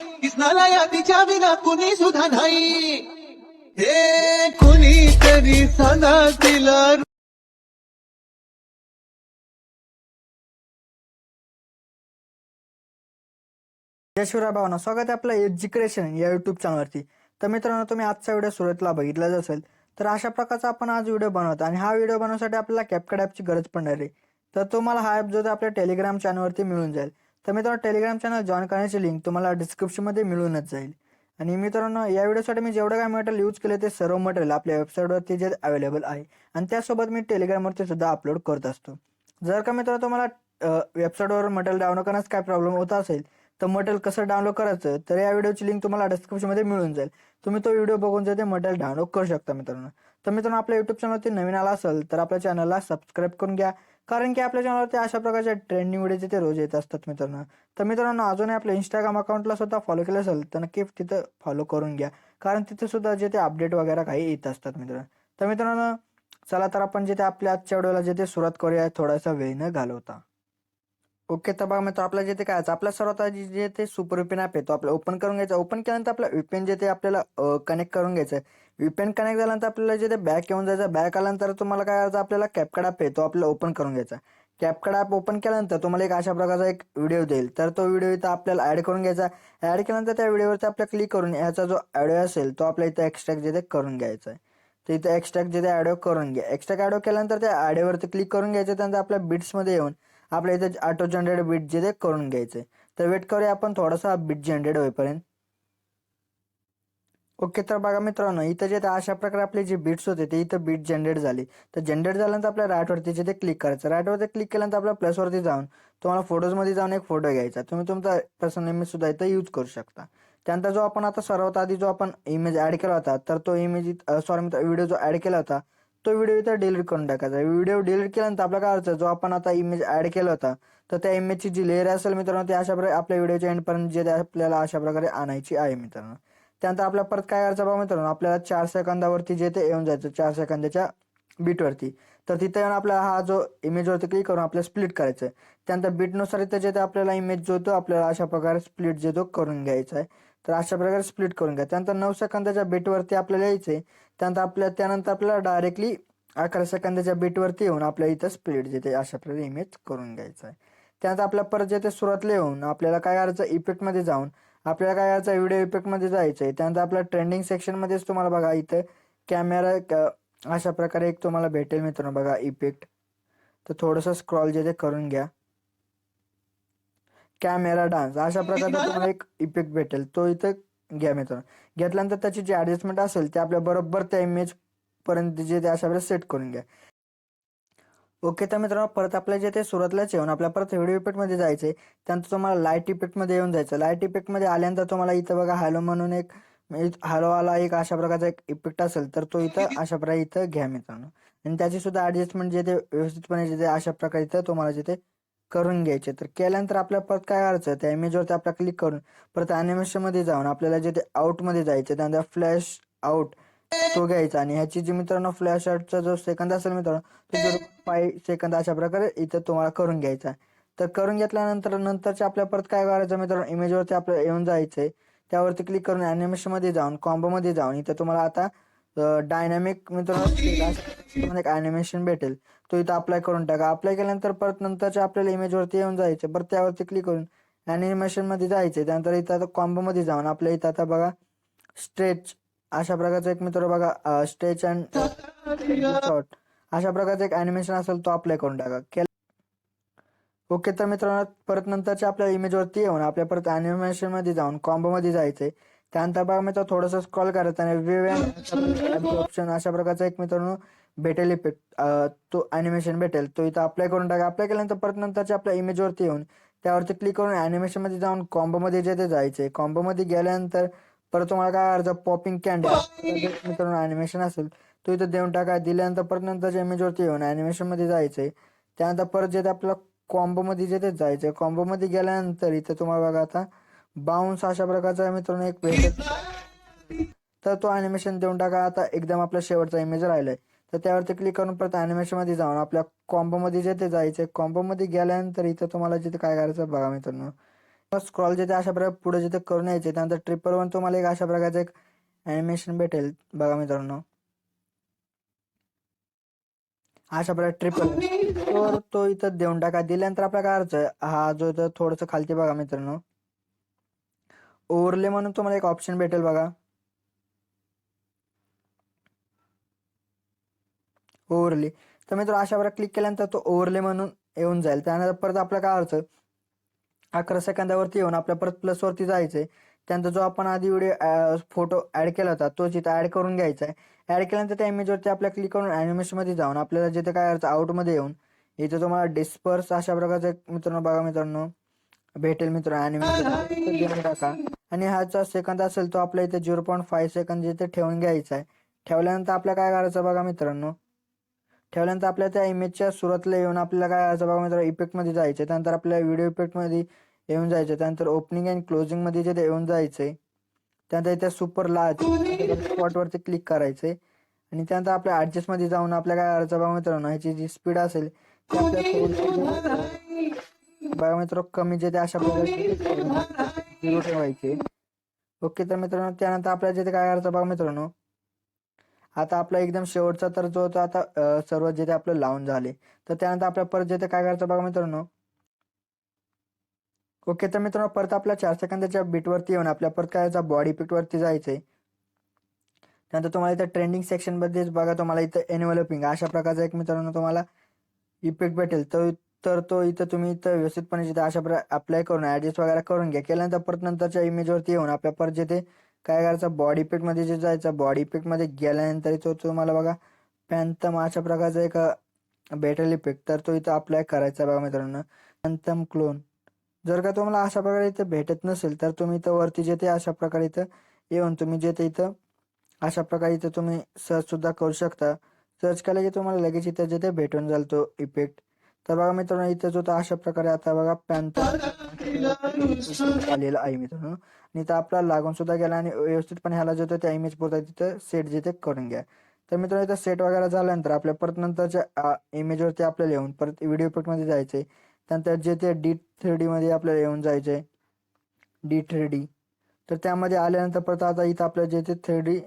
कृष्णाला या तिच्या विना कुणी सुद्धा नाही. हे कुणीतरी सदा तिला जय भावना स्वागत आहे आपलं एज्युकेशन या युट्यूब चॅनलवरती तर मित्रांनो तुम्ही आजचा व्हिडिओ सुरुवातीला बघितलाच असेल तर अशा प्रकारचा आपण आज व्हिडिओ बनवतो. आणि हा व्हिडिओ बनवण्यासाठी आपल्याला कॅपकट ॲपची गरज पडणार आहे. तर तुम्हाला हा ॲप जो आहे आपल्या टेलिग्राम चॅनलवरती मिळून जाईल. तर मित्रांनो टेलिग्राम चॅनल जॉईन करण्याची लिंक तुम्हाला डिस्क्रिप्शनमध्ये मिळूनच जाईल. आणि मित्रांनो या व्हिडिओसाठी मी जेवढं काय मटेरियल यूज केले ते सर्व मटेरियल आपल्या वेबसाईटवरती जे अवेलेबल आहे. आणि त्यासोबत मी टेलिग्रामवरती सुद्धा अपलोड करत असतो. जर का मित्रांनो तुम्हाला वेबसाईटवर मटेरियल डाउनलोड करण्यास काय प्रॉब्लेम होत असेल तर मटेरियल कसं डाउनलोड करायचं तर या व्हिडिओची लिंक तुम्हाला डिस्क्रिप्शनमध्ये मिळून जाईल. तुम्ही तो व्हिडिओ बघून जे ते मटेरियल डाउनलोड करू शकता मित्रांनो. तर मित्रांनो आपल्या युट्यूब चॅनलवरती नवीन आला असेल तर आपल्या चॅनलला सबस्क्राईब करून घ्या. कारण की आपल्या चॅनलवरती अशा प्रकारच्या ट्रेंडिंग व्हिडिओ ते रोज येत असतात मित्रांनो. तर मित्रांनो अजूनही आपल्या इंस्टाग्राम अकाउंटला सुद्धा फॉलो केलं असेल तर नक्की तिथं फॉलो करून घ्या. कारण तिथे सुद्धा जे ते अपडेट वगैरे काही येत असतात मित्रांनो. तर मित्रांनो चला तर आपण जे ते आपल्या आजच्या व्हिडिओला जे ते सुरुवात करूया थोडासा वेळ न घालवता. ओके तर बघा मित्र आपल्या जिथे काय आपल्या सर्वात आधी जे ते सुपर ॲप येतो आपला ओपन करून घ्यायचं. ओपन केल्यानंतर आपला विपेन जे ते आपल्याला कनेक्ट करून घ्यायचं आहे कनेक्ट झाल्यानंतर आपल्याला जिथे बॅक येऊन जायचं. बॅक आल्यानंतर तुम्हाला काय करायचं? आपल्याला कॅपकड ॲप आहे तो आपल्याला ओपन करून घ्यायचा. कॅपकड ॲप ओपन केल्यानंतर तुम्हाला एक अशा प्रकारचा एक व्हिडिओ देईल. तर तो व्हिडिओ इथं आपल्याला ॲड करून घ्यायचा. ॲड केल्यानंतर त्या व्हिडिओवरती आपल्या क्लिक करून याचा जो ऑडिओ असेल तो आपल्या इथं एक्स्ट्रॅक्ट जिथे करून घ्यायचा आहे. तर इथं एक्स्ट्रॅक्ट जिथे ते करून घ्या. एक्स्ट्रॅक्ट ऑडिओ केल्यानंतर त्या ऑडिओवरती क्लिक करून घ्यायचं त्यानंतर आपल्या बीट्समध्ये येऊन आपल्या इथे ऑटो जनरेट बीट जिथे करून करून घ्यायचे तर वेट करूया आपण. थोडासा बीट जनरेट होईपर्यंत. ओके तर बघा मित्रांनो इथं जे अशा प्रकारे आपले जे बीट्स होते ते इथं बीट जनरेट झाली. तर जनरेट झाल्यानंतर आपल्या राईटवरती जे ते क्लिक करायचं. राईटवरती क्लिक केल्यानंतर आपल्या प्लसवरती जाऊन तुम्हाला फोटोजमध्ये जाऊन एक फोटो घ्यायचा. तुम्ही तुमचा पर्सनल इमेज सुद्धा इथं यूज करू शकता. त्यानंतर जो आपण आता सर्वात आधी जो आपण इमेज ॲड केला होता तर तो इमेज सॉरी व्हिडिओ जो ॲड केला होता तो व्हिडिओ इथं डिलीट करून टाकायचा. व्हिडिओ डिलीट केल्यानंतर आपल्या काय अर्थ जो आपण आता इमेज ॲड केला होता तर त्या इमेजची जी लेअर असेल मित्रांनो ती अशा प्रकारे आपल्या व्हिडिओच्या एंडपर्यंत जे आपल्याला अशा प्रकारे आणायची आहे मित्रांनो. त्यानंतर आपला परत काय करायचा बघा मित्रांनो आपल्याला चार सेकंदावरती जे ते येऊन जायचं चार सेकंदाच्या बीटवरती. तर तिथे येऊन आपला हा जो इमेजवरती क्लिक करून आपल्याला स्प्लिट करायचं आहे. त्यानंतर बीटनुसार इथं जे ते आपल्याला इमेज जो तो आपल्याला अशा प्रकारे स्प्लिट जे तो करून घ्यायचा आहे. तर अशा प्रकारे स्प्लिट करून घ्या. त्यानंतर नऊ सेकंदाच्या बीटवरती आपल्याला यायचं आहे त्यानंतर आपल्या त्यानंतर आपल्याला डायरेक्टली अकरा सेकंदाच्या बीटवरती येऊन आपल्या इथं स्प्लिट जे ते अशा प्रकारे इमेज करून घ्यायचं आहे. त्यानंतर आपल्या परत जे ते सुरुवातला येऊन आपल्याला काय करायचं इफेक्टमध्ये जाऊन आपल्याला काय करायचं व्हिडिओ इफेक्टमध्ये जायचं आहे त्यानंतर आपल्या ट्रेंडिंग सेक्शनमध्येच तुम्हाला बघा इथं कॅमेरा अशा प्रकारे एक तुम्हाला भेटेल मित्रांनो बघा इफेक्ट तर थोडंसं स्क्रॉल जे ते करून घ्या. कॅमेरा डान्स अशा प्रकारचा तुम्हाला एक इफेक्ट भेटेल. तो इथं घ्या मित्रांनो. घेतल्यानंतर त्याची जी ॲडजस्टमेंट असेल ते आपल्या बरोबर त्या इमेज पर्यंत जे ते अशा प्रकारे सेट करून घ्या. ओके तर मित्रांनो परत आपल्या जे ते सुरुवातीलाच येऊन आपल्या परत व्हिडिओ इफेक्टमध्ये जायचं आहे त्यानंतर तुम्हाला लाइट इफेक्टमध्ये येऊन जायचं. लाइट इफेक्टमध्ये आल्यानंतर तुम्हाला इथं बघा हॅलो म्हणून एक हॅलोवाला एक अशा प्रकारचा एक इफेक्ट असेल तर तो इथं अशा प्रकारे इथं घ्या मित्रांनो. आणि त्याची सुद्धा ॲडजस्टमेंट जे ते व्यवस्थितपणे जे ते अशा प्रकारे इथं तुम्हाला जे ते करून घ्यायचे. तर केल्यानंतर आपल्या परत काय करायचं त्या इमेजवरती आपल्याला क्लिक करून परत ॲनिमेशनमध्ये जाऊन आपल्याला जे ते आउटमध्ये जायचं त्यानंतर फ्लॅश आउट तो घ्यायचा आणि ह्याची जी मित्रांनो फ्लॅश आर्टचा जो सेकंद असेल मित्रांनो तो जर सेकंद अशा प्रकारे इथं तुम्हाला करून घ्यायचा तर करून घेतल्यानंतर नंतरच्या आपल्या परत काय करायचं मित्रांनो इमेजवरती आपल्याला येऊन जायचंय. त्यावरती क्लिक करून ॲनिमेशनमध्ये जाऊन कॉम्बोमध्ये जाऊन इथं तुम्हाला आता डायनॅमिक मित्रांनो एक ॲनिमेशन भेटेल. तो इथं अप्लाय करून टाका. अप्लाय केल्यानंतर परत नंतरच्या आपल्याला इमेजवरती येऊन जायचं परत त्यावरती क्लिक करून ॲनिमेशनमध्ये जायचं त्यानंतर इथं आता कॉम्बोमध्ये जाऊन आपल्या इथं आता बघा स्ट्रेच अशा प्रकारचा एक मित्र बघा स्टेच अँड शॉर्ट अशा प्रकारचा एक ॲनिमेशन असेल तो अप्लाय करून टाका. ओके तर मित्रांनो परत नंतरच्या आपल्या इमेजवरती येऊन आपल्या परत ॲनिमेशनमध्ये जाऊन कॉम्बोमध्ये जायचंय. त्यानंतर बघा मित्र थोडंसं स्क्रॉल करायचं आणि वेगवेगळ्या ऑप्शन अशा प्रकारचा एक मित्रांनो भेटेल इफेक्ट तो ॲनिमेशन भेटेल. तो इथं अप्लाय करून टाका. अप्लाय केल्यानंतर परत नंतरच्या आपल्या इमेजवरती येऊन त्यावरती क्लिक करून ॲनिमेशनमध्ये जाऊन कॉम्बोमध्ये जे ते जायचंय. कॉम्बोमध्ये गेल्यानंतर परत तुम्हाला काय अर्ज पॉपिंग कॅन्डल मित्रांनो ॲनिमेशन असेल तो इथं देऊन टाका. दिल्यानंतर परत नंतरच्या इमेजवरती येऊन ॲनिमेशनमध्ये जायचंय. त्यानंतर परत जे ते आपल्याला कॉम्बोमध्ये जे ते आहे कॉम्बोमध्ये गेल्यानंतर इथं तुम्हाला बघा आता बाउन्स अशा प्रकारचा मित्रांनो एक भेटत तर तो ॲनिमेशन देऊन टाका. आता एकदम आपला शेवटचा इमेज राहिलाय. तर त्यावरती क्लिक करून परत ॲनिमेशनमध्ये जाऊन आपल्या कॉम्बोमध्ये जे ते आहे कॉम्बोमध्ये गेल्यानंतर इथं तुम्हाला जिथे काय करायचं बघा मित्रांनो. स्क्रॉल जिथे अशा प्रकारे पुढे जिथे करून यायचे त्यानंतर ट्रिपल वन तुम्हाला एक अशा प्रकारचं एक ॲनिमेशन भेटेल. बघा मित्रांनो. अशा प्रकारे ट्रिपल तर तो इथं देऊन टाका. दिल्यानंतर आपला काय अर्थ हा जो इथं थोडंसं खालती बघा मित्रांनो. ओव्हरले म्हणून तुम्हाला एक ऑप्शन भेटेल बघा. ओव्हरले तर मित्र अशा प्रकारे क्लिक केल्यानंतर तो ओव्हरले म्हणून येऊन जाईल. त्यानंतर परत आपला काय अर्थ अकरा सेकंदावरती येऊन आपल्या परत प्लसवरती जायचंय. त्यानंतर जो आपण आधी व्हिडिओ फोटो ऍड केला होता तो जिथे ऍड करून घ्यायचा आहे ऍड केल्यानंतर त्या इमेजवरती आपल्या क्लिक करून animation मध्ये जाऊन आपल्याला जिथे काय अर्थ आउटमध्ये येऊन इथे तुम्हाला डिस्पर्स अशा प्रकारचं मित्रांनो बघा मित्रांनो भेटेल मित्र ॲनिमेशन देऊन टाका. आणि ह्याचा सेकंद असेल तो आपल्या इथे झिरो पॉईंट फाईव्ह सेकंद जिथे ठेवून घ्यायचा आहे ठेवल्यानंतर आपल्या काय करायचं बघा मित्रांनो ठेवल्यानंतर आपल्या त्या इमेजच्या सुरुवातीला येऊन आपल्याला काय करायचं बघा मित्र इफेक्टमध्ये जायचं त्यानंतर आपल्या व्हिडिओ इफेक्टमध्ये येऊन जायचं त्यानंतर ओपनिंग अँड क्लोजिंगमध्ये जे जिथे येऊन जायचंय. त्यानंतर इथे सुपर लार्ज स्पॉटवरती क्लिक करायचंय. आणि त्यानंतर आपल्या ऍडजस्टमध्ये जाऊन आपल्या काय करायचं बघा मित्रांनो ह्याची जी स्पीड असेल ती आपल्या बघा मित्र कमी जिथे अशा प्रकारे ठेवायचे. ओके तर मित्रांनो त्यानंतर आपल्याला जिथे काय करायचं बघा मित्रांनो आता आपला एकदम शेवटचा तर जो होता आता सर्व जिथे आपलं लावून झाले. तर त्यानंतर आपल्या परत ते काय करायचं बघा मित्रांनो. ओके तर मित्रांनो परत आपल्या चार सेकंदाच्या बीटवरती येऊन आपल्या परत काय बॉडी वरती जायचंय. त्यानंतर तुम्हाला इथं ट्रेंडिंग सेक्शन मध्येच बघा तुम्हाला इथं एनव्हलपिंग अशा प्रकारचा एक मित्रांनो तुम्हाला इफेक्ट भेटेल. तर तर तो इथं तुम्ही इथं व्यवस्थितपणे जिथे अशा प्रकारे अप्लाय करून ऍडजस्ट वगैरे करून घ्या. केल्यानंतर परत नंतरच्या इमेजवरती येऊन आपल्या परत जिथे काय करायचं? बॉडी पेकमध्ये जे जायचं बॉडी पेकमध्ये गेल्यानंतर तो तुम्हाला बघा पॅन्थम अशा प्रकारचा एक भेटेल इफेक्ट तर तो इथं अप्लाय करायचा बघा मित्रांनो. पॅन्थम क्लोन जर का तुम्हाला अशा प्रकारे इथं भेटत नसेल तर तुम्ही इथं वरती जेथे अशा प्रकारे इथं येऊन तुम्ही जेथे इथं अशा प्रकारे इथं तुम्ही सर्च सुद्धा करू शकता. सर्च केलं की तुम्हाला लगेच इथं जिथे भेटून जाईल तो इफेक्ट तर बघा मित्रांनो इथं जो अशा प्रकारे आता बघा पॅन्थर आलेला आहे मित्रांनो. आणि इथं आपला लागून सुद्धा गेला आणि व्यवस्थितपणे ह्याला जो त्या इमेज पुरता तिथं सेट जिथे करून घ्या. तर मित्रांनो इथं सेट वगैरे झाल्यानंतर आपल्या परत नंतरच्या इमेजवरती आपल्याला येऊन परत व्हिडिओमध्ये जायचंय त्यानंतर जे ते डी थ्री डी मध्ये आपल्याला येऊन जायचंय डी थ्री डी तर त्यामध्ये आल्यानंतर परत आता इथं आपल्या जे ते थ्री डी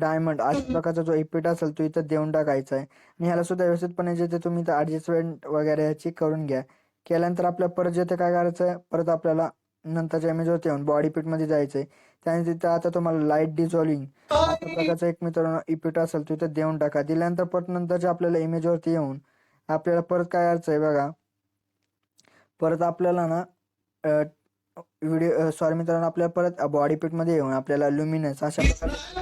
डायमंड अशा प्रकारचा जो इफेक्ट असेल तो इथं देऊन टाकायचा आहे. आणि ह्याला सुद्धा व्यवस्थितपणे जे ते तुम्ही इथं ऍडजस्टमेंट वगैरे ह्याची करून घ्या. केल्यानंतर आपल्या परत जे ते काय करायचं आहे परत आपल्याला नंतरच्या इमेजवरती येऊन बॉडी मध्ये जायचंय त्यानंतर तिथं आता तुम्हाला लाइट डिझॉल्विंग अशा प्रकारचा एक मित्रांनो इफेक्ट असेल तो इथं देऊन टाका. दिल्यानंतर परत नंतरच्या आपल्याला इमेजवरती येऊन आपल्याला परत काय करायचं आहे बघा. परत आपल्याला ना व्हिडिओ सॉरी मित्रांनो आपल्याला परत बॉडी मध्ये येऊन आपल्याला लुमिनस अशा प्रकारे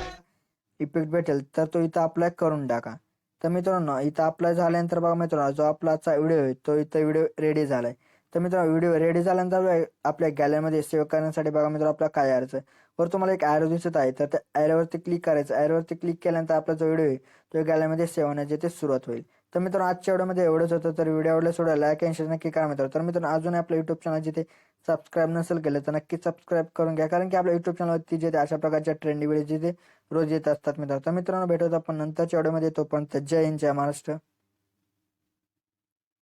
इफेक्ट भेटेल तर तो इथं अप्लाय करून टाका. तर मित्रांनो इथं अप्लाय झाल्यानंतर बघा मित्रांनो जो आपला आजचा व्हिडिओ आहे तो इथं व्हिडिओ रेडी झालाय. तर मित्रांनो व्हिडिओ रेडी झाल्यानंतर आपल्या गॅलरीमध्ये सेव्ह करण्यासाठी बघा मित्र आपला काय अर्थ वर तुम्हाला एक ॲरो दिसत आहे तर त्या ॲरोवरती क्लिक करायचं. ॲरोवरती क्लिक केल्यानंतर आपला जो व्हिडिओ आहे तो गॅलरीमध्ये सेव्ह होण्याची ते सुरुवात होईल. तर मित्रांनो आजच्या व्हिडिओमध्ये एवढंच होतं. तर व्हिडिओ आवडला सोडा लाईक आणि शेअर नक्की करा मित्र तर मित्रांनो अजून आपलं युट्यूब चॅनल जिथे सबस्क्राईब नसेल केलं तर नक्की सबस्क्राईब करून घ्या. कारण की आपल्या युट्यूब चॅनलवरती जिथे अशा प्रकारच्या ट्रेंडी व्हिडिओ जिथे रोज येत असतात मित्रांनो. तर मित्रांनो भेटत आपण नंतरच्या व्हिडिओमध्ये तोपर्यंत जय हिंद जय महाराष्ट्र.